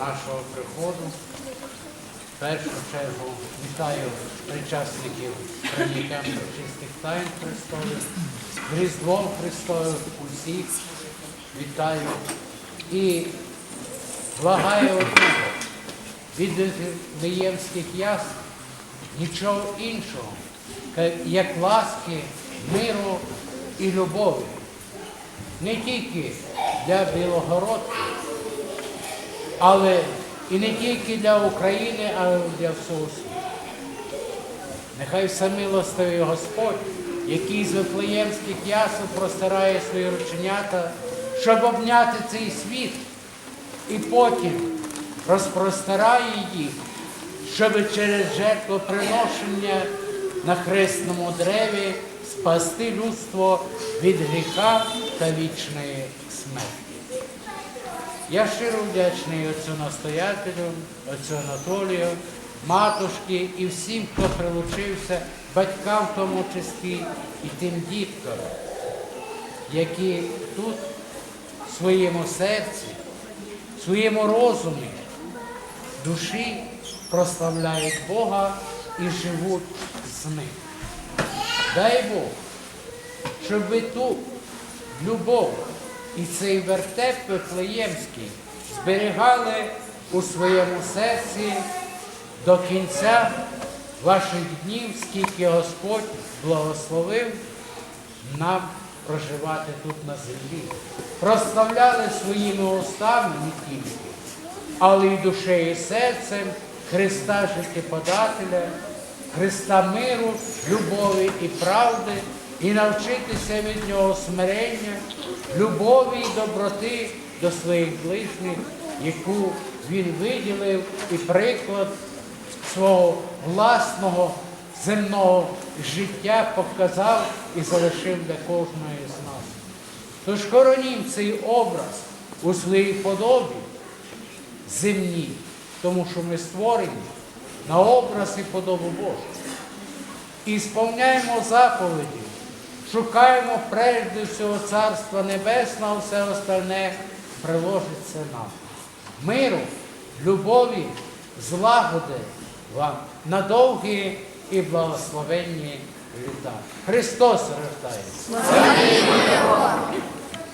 нашого приходу. В першу чергу вітаю причасників прийняття чистих тайн Христових, Різдвом Христовим усіх вітаю і благаю одного від Віємських ясл нічого іншого, як ласки, миру і любові. Не тільки для Білогородки, але і не тільки для України, але й для всього світу. Нехай всемилостивий Господь, який з Вифлеємських ясел простирає свої рученята, щоб обняти цей світ, і потім розпростирає їх, щоб через жертвоприношення на хресному древі спасти людство від гріха та вічної смерті. Я щиро вдячний отцю настоятелю, отцю Анатолію, матушки і всім, хто прилучився, батькам в тому числі і тим діткам, які тут в своєму серці, в своєму розумі, душі прославляють Бога і живуть з ним. Дай Бог, щоб ви ту любов і цей вертеп Вифлеємський зберігали у своєму серці до кінця ваших днів, скільки Господь благословив нам проживати тут на землі. Прославляли своїми устами не тільки, але й душею і серцем Христа життєподателя, Христа миру, любові і правди, і навчитися від Нього смирення, любові і доброти до своїх ближніх, яку Він виділив і приклад свого власного земного життя показав і залишив для кожного з нас. Тож хоронім цей образ у своїй подобі земній, тому що ми створені на образ і подобу Божу. І сповняємо заповіді, шукаємо прежде всього Царства Небесного, все остальне приложиться нам. Миру, любові, злагоди вам на довгі і благословенні літа. Христос рождається.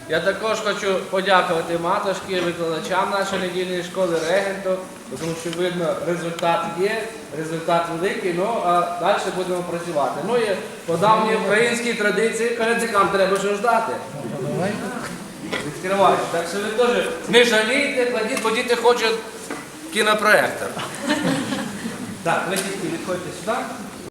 Я також хочу подякувати матушки, викладачам нашої недільної школи, регенту, тому що видно, результат є, результат великий, ну а далі будемо працювати. Ну і по давній українській традиції передзикам треба що ждати. Відкривають. Так що ви теж не жалійте, кладіть, бо діти хочуть кінопроектор. Так, ви дітки, відходьте сюди.